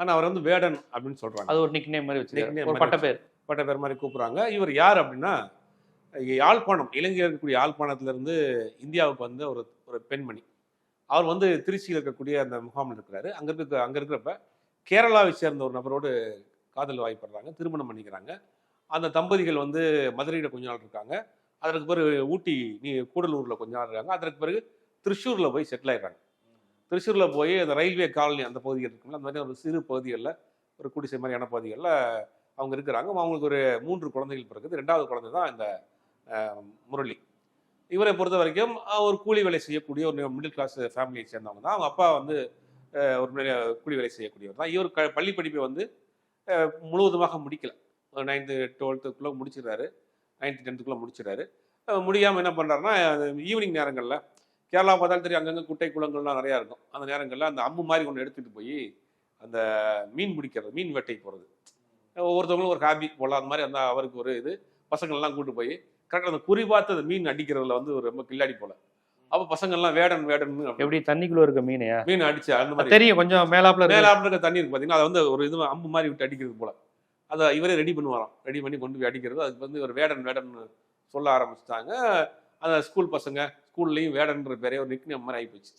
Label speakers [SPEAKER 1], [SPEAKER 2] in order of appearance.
[SPEAKER 1] ஆனால் அவர் வந்து வேடன் அப்படின்னு சொல்கிறாங்க
[SPEAKER 2] அது ஒரு நிக் நேம் மாதிரி ஒரு
[SPEAKER 1] மாதிரி
[SPEAKER 2] பட்ட பேர்
[SPEAKER 1] பட்ட பேர் மாதிரி கூப்பிட்றாங்க. இவர் யார் அப்படின்னா யாழ்ப்பாணம் இலங்கையில் இருக்கக்கூடிய யாழ்ப்பாணத்திலிருந்து இந்தியாவுக்கு வந்த ஒரு ஒரு பெண்மணி. அவர் வந்து திருச்சியில் இருக்கக்கூடிய அந்த முகாமில் இருக்கிறாரு. அங்கே இருக்க அங்கே இருக்கிறப்ப கேரளாவை சேர்ந்த ஒரு நபரோடு காதல் வாய்ப்படுறாங்க திருமணம் பண்ணிக்கிறாங்க. அந்த தம்பதிகள் வந்து மதுரையில் கொஞ்ச நாள் இருக்காங்க. அதற்கு பிறகு ஊட்டி நீ கூடலூரில் கொஞ்ச நாள் இருக்காங்க. அதற்கு பிறகு திருச்சூரில் போய் செட்டில் ஆயிடுறாங்க. திருச்சூரில் போய் அந்த ரயில்வே காலனி அந்த பகுதிகள் இருக்குல்ல அந்த மாதிரி ஒரு சிறு பகுதிகளில் ஒரு குடிசை மாதிரியான பகுதிகளில் அவங்க இருக்கிறாங்க. அவங்களுக்கு ஒரு மூன்று குழந்தைகள் பிறகுது ரெண்டாவது குழந்தை தான் இந்த முரளி. இவரை பொறுத்த வரைக்கும் ஒரு கூலி வேலை செய்யக்கூடிய ஒரு மிடில் கிளாஸ் ஃபேமிலியை சேர்ந்தவங்க தான். அவங்க அப்பா வந்து ஒரு கூலி வேலை செய்யக்கூடியவர் தான். இவர் க பள்ளி படிப்பை வந்து முழுவதுமாக முடிக்கல. ஒரு நைன்த்து டுவெல்த்துக்குள்ளே முடிச்சிடுறாரு. நைன்த்து டென்த்துக்குள்ளே முடிச்சிடுறாரு. முடியாமல் என்ன பண்ணுறாருன்னா ஈவினிங் நேரங்களில் கேரளா பார்த்தாலும் தெரியும் அங்கங்கே குட்டை குளங்கள்லாம் நிறையா இருக்கும். அந்த நேரங்களில் அந்த அம்பு மாதிரி ஒன்று எடுத்துகிட்டு போய் அந்த மீன் பிடிக்கிறது மீன் வேட்டை போகிறது ஒவ்வொருத்தவங்களும் ஒரு ஹாபி போல அந்த மாதிரி அந்த அவருக்கு ஒரு இது. பசங்கள்லாம் கூட்டு போய் கரெக்டாக அந்த குறி பார்த்து அந்த மீன் அடிக்கிறதுல வந்து ஒரு ரொம்ப கில்லாடி போல. அப்போ பசங்கள்லாம் வேடன் வேடன்
[SPEAKER 2] எப்படி தண்ணிக்குள்ள இருக்க மீனையா?
[SPEAKER 1] மீன் அடிச்சு அந்த மாதிரி.
[SPEAKER 2] தெரியும் கொஞ்சம் இருக்கு.
[SPEAKER 1] மேலாப்பில் இருக்க தண்ணி இருக்கு பார்த்தீங்கன்னா அதை வந்து ஒரு இது அம்பு மாதிரி விட்டு அடிக்கிறது போல. அதை இவரே ரெடி பண்ணுவாராம். ரெடி பண்ணி கொண்டு போய் அடிக்கிறது. அதுக்கு வந்து ஒரு வேடன் வேடன் சொல்ல ஆரம்பிச்சிட்டாங்க. அந்த ஸ்கூல் பசங்க ஸ்கூல்லையும் வேடன்ற பேரே ஒரு நிக்னேம் மாதிரி போச்சு.